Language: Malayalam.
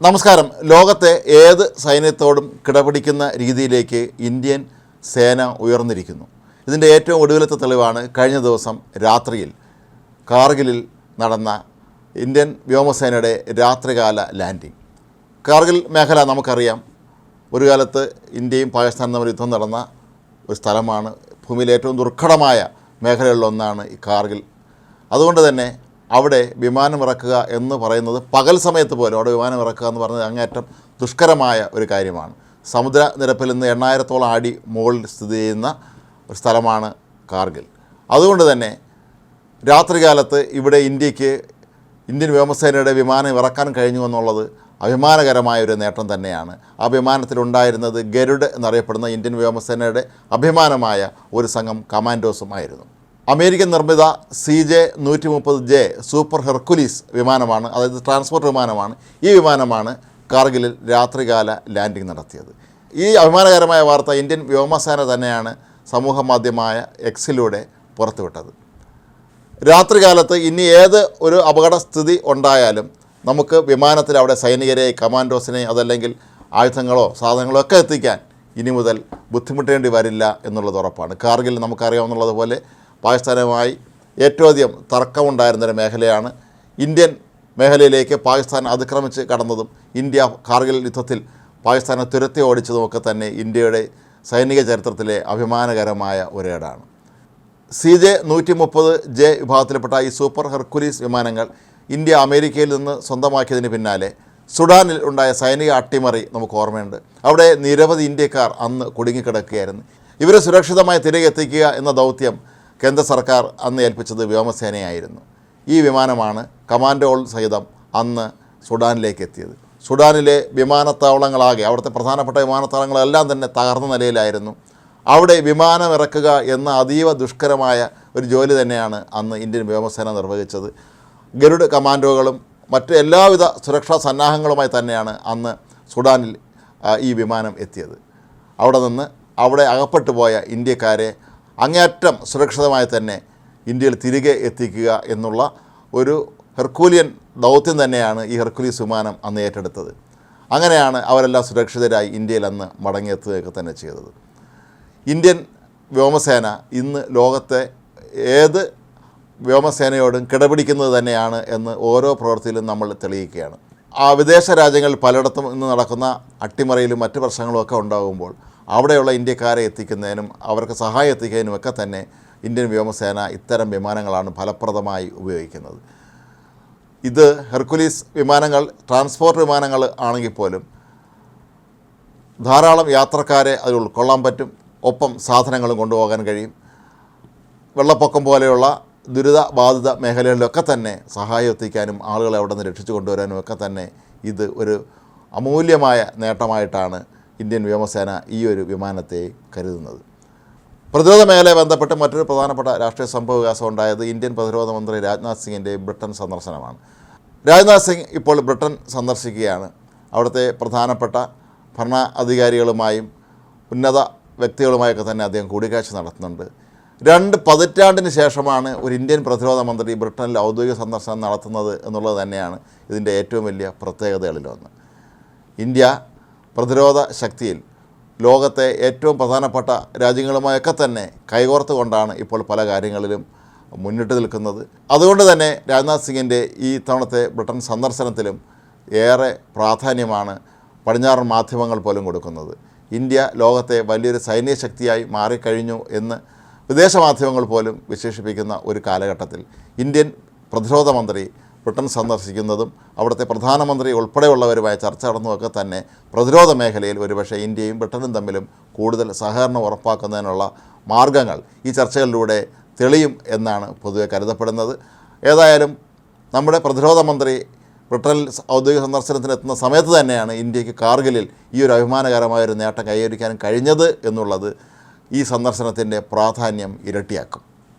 നമസ്കാരം. ലോകത്തെ ഏത് സൈന്യത്തോടും കിടപിടിക്കുന്ന രീതിയിലേക്ക് ഇന്ത്യൻ സേന ഉയർന്നിരിക്കുന്നു. ഇതിന്റെ ഏറ്റവും ഒടുവിലത്തെ തെളിവാണ് കഴിഞ്ഞ ദിവസം രാത്രിയിൽ കാർഗിലിൽ നടന്ന ഇന്ത്യൻ വ്യോമസേനയുടെ രാത്രികാല ലാൻഡിംഗ്. കാർഗിൽ മേഖല നമുക്കറിയാം. ഒരു കാലത്ത് ഇന്ത്യയും പാകിസ്ഥാനും തമ്മിൽ യുദ്ധം നടന്ന ഒരു സ്ഥലമാണ്. ഭൂമിയിലെ ഏറ്റവും ദുർഘടമായ മേഖലകളിലൊന്നാണ് ഈ കാർഗിൽ. അതുകൊണ്ട് തന്നെ അവിടെ വിമാനം ഇറക്കുക എന്ന് പറയുന്നത് പകൽ സമയത്ത് പോലും അവിടെ വിമാനം ഇറക്കുക എന്ന് പറയുന്നത് അങ്ങേറ്റം ദുഷ്കരമായ ഒരു കാര്യമാണ്. സമുദ്രനിരപ്പിൽ നിന്ന് എണ്ണായിരത്തോളം അടി മുകളിൽ സ്ഥിതി ചെയ്യുന്ന ഒരു സ്ഥലമാണ് കാർഗിൽ. അതുകൊണ്ട് തന്നെ രാത്രികാലത്ത് ഇവിടെ ഇന്ത്യയ്ക്ക് ഇന്ത്യൻ വ്യോമസേനയുടെ വിമാനം ഇറക്കാൻ കഴിഞ്ഞു എന്നുള്ളത് അഭിമാനകരമായ ഒരു നേട്ടം തന്നെയാണ്. ആ വിമാനത്തിലുണ്ടായിരുന്നത് ഗരുഡ് എന്നറിയപ്പെടുന്ന ഇന്ത്യൻ വ്യോമസേനയുടെ അഭിമാനമായ ഒരു സംഘം കമാൻഡോസുമായിരുന്നു. അമേരിക്കൻ നിർമ്മിത സി ജെ നൂറ്റി മുപ്പത് ജെ സൂപ്പർ ഹെർക്കുലീസ് വിമാനമാണ് അതായത് ട്രാൻസ്പോർട്ട് വിമാനമാണ്. ഈ വിമാനമാണ് കാർഗിലിൽ രാത്രികാല ലാൻഡിംഗ് നടത്തിയത്. ഈ അഭിമാനകരമായ വാർത്ത ഇന്ത്യൻ വ്യോമസേന തന്നെയാണ് സമൂഹ മാധ്യമമായ എക്സിലൂടെ പുറത്തുവിട്ടത്. രാത്രികാലത്ത് ഇനി ഏത് ഒരു അപകടസ്ഥിതി ഉണ്ടായാലും നമുക്ക് വിമാനത്തിൽ അവിടെ സൈനികരെ കമാൻഡോസിനെ അതല്ലെങ്കിൽ ആയുധങ്ങളോ സാധനങ്ങളോ ഒക്കെ എത്തിക്കാൻ ഇനി മുതൽ ബുദ്ധിമുട്ടേണ്ടി വരില്ല എന്നുള്ളത് ഉറപ്പാണ്. കാർഗിൽ നമുക്കറിയാവുന്നതുപോലെ പാകിസ്ഥാനുമായി ഏറ്റവും അധികം തർക്കമുണ്ടായിരുന്നൊരു മേഖലയാണ് ഇന്ത്യൻ മേഖലയിലേക്ക് പാകിസ്ഥാൻ അതിക്രമിച്ച് കടന്നതും ഇന്ത്യ കാർഗിൽ യുദ്ധത്തിൽ പാകിസ്ഥാനെ തുരത്തി ഓടിച്ചതുമൊക്കെ തന്നെ ഇന്ത്യയുടെ സൈനിക ചരിത്രത്തിലെ അഭിമാനകരമായ ഒരേടാണ്. സി ജെ നൂറ്റി മുപ്പത് ജെ വിഭാഗത്തിൽപ്പെട്ട ഈ സൂപ്പർ ഹെർക്കുലീസ് വിമാനങ്ങൾ ഇന്ത്യ അമേരിക്കയിൽ നിന്ന് സ്വന്തമാക്കിയതിന് പിന്നാലെ സുഡാനിൽ ഉണ്ടായ സൈനിക അട്ടിമറി നമുക്ക് ഓർമ്മയുണ്ട്. അവിടെ നിരവധി ഇന്ത്യക്കാർ അന്ന് കുടുങ്ങിക്കിടക്കുകയായിരുന്നു. ഇവരെ സുരക്ഷിതമായി തിരികെ എത്തിക്കുക എന്ന ദൗത്യം കേന്ദ്ര സർക്കാർ അന്ന് ഏൽപ്പിച്ചത് വ്യോമസേനയായിരുന്നു. ഈ വിമാനമാണ് കമാൻഡോൾ സഹിതം അന്ന് സുഡാനിലേക്ക് എത്തിയത് സുഡാനിലെ വിമാനത്താവളങ്ങളാകെ അവിടുത്തെ പ്രധാനപ്പെട്ട വിമാനത്താവളങ്ങളെല്ലാം തന്നെ തകർന്ന നിലയിലായിരുന്നു. അവിടെ വിമാനം ഇറക്കുക എന്ന അതീവ ദുഷ്കരമായ ഒരു ജോലി തന്നെയാണ് അന്ന് ഇന്ത്യൻ വ്യോമസേന നിർവഹിച്ചത്. ഗരുഡ് കമാൻഡോകളും മറ്റ് എല്ലാവിധ സുരക്ഷാ സന്നാഹങ്ങളുമായി തന്നെയാണ് അന്ന് സുഡാനിൽ ഈ വിമാനം എത്തിയത്. അവിടെ നിന്ന് അവിടെ അകപ്പെട്ടു പോയ ഇന്ത്യക്കാരെ അങ്ങേയറ്റം സുരക്ഷിതമായി തന്നെ ഇന്ത്യയിൽ തിരികെ എത്തിക്കുക എന്നുള്ള ഒരു ഹെർക്കൂലിയൻ ദൗത്യം തന്നെയാണ് ഈ ഹെർക്കുലീസ് വിമാനം അന്ന് ഏറ്റെടുത്തത്. അങ്ങനെയാണ് അവരെല്ലാം സുരക്ഷിതരായി ഇന്ത്യയിൽ അന്ന് മടങ്ങിയെത്തുകയൊക്കെ തന്നെ ചെയ്തത്. ഇന്ത്യൻ വ്യോമസേന ഇന്ന് ലോകത്തെ ഏത് വ്യോമസേനയോടും കിടപിടിക്കുന്നത് തന്നെയാണ് എന്ന് ഓരോ പ്രവൃത്തിയിലും നമ്മൾ തെളിയിക്കുകയാണ്. ആ വിദേശ രാജ്യങ്ങളിൽ പലയിടത്തും ഇന്ന് നടക്കുന്ന അട്ടിമറിയിലും മറ്റ് പ്രശ്നങ്ങളും ഒക്കെ ഉണ്ടാകുമ്പോൾ അവിടെയുള്ള ഇന്ത്യക്കാരെ എത്തിക്കുന്നതിനും അവർക്ക് സഹായം എത്തിക്കുന്നതിനും ഒക്കെ തന്നെ ഇന്ത്യൻ വ്യോമസേന ഇത്തരം വിമാനങ്ങളാണ് ഫലപ്രദമായി ഉപയോഗിക്കുന്നത്. ഇത് ഹെർക്കുലീസ് വിമാനങ്ങൾ ട്രാൻസ്പോർട്ട് വിമാനങ്ങൾ ആണെങ്കിൽ പോലും ധാരാളം യാത്രക്കാരെ അതിൽ ഉൾക്കൊള്ളാൻ പറ്റും. ഒപ്പം സാധനങ്ങളും കൊണ്ടുപോകാൻ കഴിയും. വെള്ളപ്പൊക്കം പോലെയുള്ള ദുരിതബാധിത മേഖലകളിലൊക്കെ തന്നെ സഹായം എത്തിക്കാനും ആളുകളെ അവിടെ നിന്ന് രക്ഷിച്ചു കൊണ്ടുവരാനും ഒക്കെ തന്നെ ഇത് ഒരു അമൂല്യമായ നേട്ടമായിട്ടാണ് ഇന്ത്യൻ വ്യോമസേന ഈ ഒരു വിമാനത്തെ കരുതുന്നത്. പ്രതിരോധ മേഖലയെ ബന്ധപ്പെട്ട് മറ്റൊരു പ്രധാനപ്പെട്ട രാഷ്ട്രീയ സംഭവ വികാസം ഉണ്ടായത് ഇന്ത്യൻ പ്രതിരോധ മന്ത്രി രാജ്നാഥ് സിംഗിന്റെ ബ്രിട്ടൻ സന്ദർശനമാണ്. രാജ്നാഥ് സിംഗ് ഇപ്പോൾ ബ്രിട്ടൻ സന്ദർശിക്കുകയാണ്. അവിടുത്തെ പ്രധാനപ്പെട്ട ഭരണ അധികാരികളുമായും ഉന്നത വ്യക്തികളുമായൊക്കെ തന്നെ അദ്ദേഹം കൂടിക്കാഴ്ച നടത്തുന്നുണ്ട്. രണ്ട് പതിറ്റാണ്ടിന് ശേഷമാണ് ഒരു ഇന്ത്യൻ പ്രതിരോധ മന്ത്രി ബ്രിട്ടനിൽ ഔദ്യോഗിക സന്ദർശനം നടത്തുന്നത് എന്നുള്ളത് തന്നെയാണ് ഇതിന്റെ ഏറ്റവും വലിയ പ്രത്യേകതകളിലൊന്ന്. ഇന്ത്യ പ്രതിരോധ ശക്തിയിൽ ലോകത്തെ ഏറ്റവും പ്രധാനപ്പെട്ട രാജ്യങ്ങളുമായൊക്കെ തന്നെ കൈകോർത്ത് കൊണ്ടാണ് ഇപ്പോൾ പല കാര്യങ്ങളിലും മുന്നിട്ട് നിൽക്കുന്നത്. അതുകൊണ്ട് തന്നെ രാജ്നാഥ് സിംഗിന്റെ ഈ തവണത്തെ ബ്രിട്ടൻ സന്ദർശനത്തിലും ഏറെ പ്രാധാന്യമാണ് പടിഞ്ഞാറൻ മാധ്യമങ്ങൾ പോലും കൊടുക്കുന്നത്. ഇന്ത്യ ലോകത്തെ വലിയൊരു സൈനിക ശക്തിയായി മാറിക്കഴിഞ്ഞു എന്ന് വിദേശ മാധ്യമങ്ങൾ പോലും വിശേഷിപ്പിക്കുന്ന ഒരു കാലഘട്ടത്തിൽ ഇന്ത്യൻ പ്രതിരോധ മന്ത്രി ബ്രിട്ടൻ സന്ദർശിക്കുന്നതും അവിടുത്തെ പ്രധാനമന്ത്രി ഉൾപ്പെടെയുള്ളവരുമായ ചർച്ച നടന്നതൊക്കെ തന്നെ പ്രതിരോധ മേഖലയിൽ ഒരുപക്ഷെ ഇന്ത്യയും ബ്രിട്ടനും തമ്മിലും കൂടുതൽ സഹകരണം ഉറപ്പാക്കുന്നതിനുള്ള മാർഗങ്ങൾ ഈ ചർച്ചകളിലൂടെ തെളിയും എന്നാണ് പൊതുവെ കരുതപ്പെടുന്നത്. ഏതായാലും നമ്മുടെ പ്രതിരോധ മന്ത്രി ബ്രിട്ടനിൽ ഔദ്യോഗിക സന്ദർശനത്തിന് എത്തുന്ന സമയത്ത് തന്നെയാണ് ഇന്ത്യയ്ക്ക് കാർഗിലിൽ ഈ ഒരു അഭിമാനകരമായ ഒരു നേട്ടം കൈവരിക്കാൻ കഴിഞ്ഞത് എന്നുള്ളത് ഈ സന്ദർശനത്തിന്റെ പ്രാധാന്യം ഇരട്ടിയാക്കും.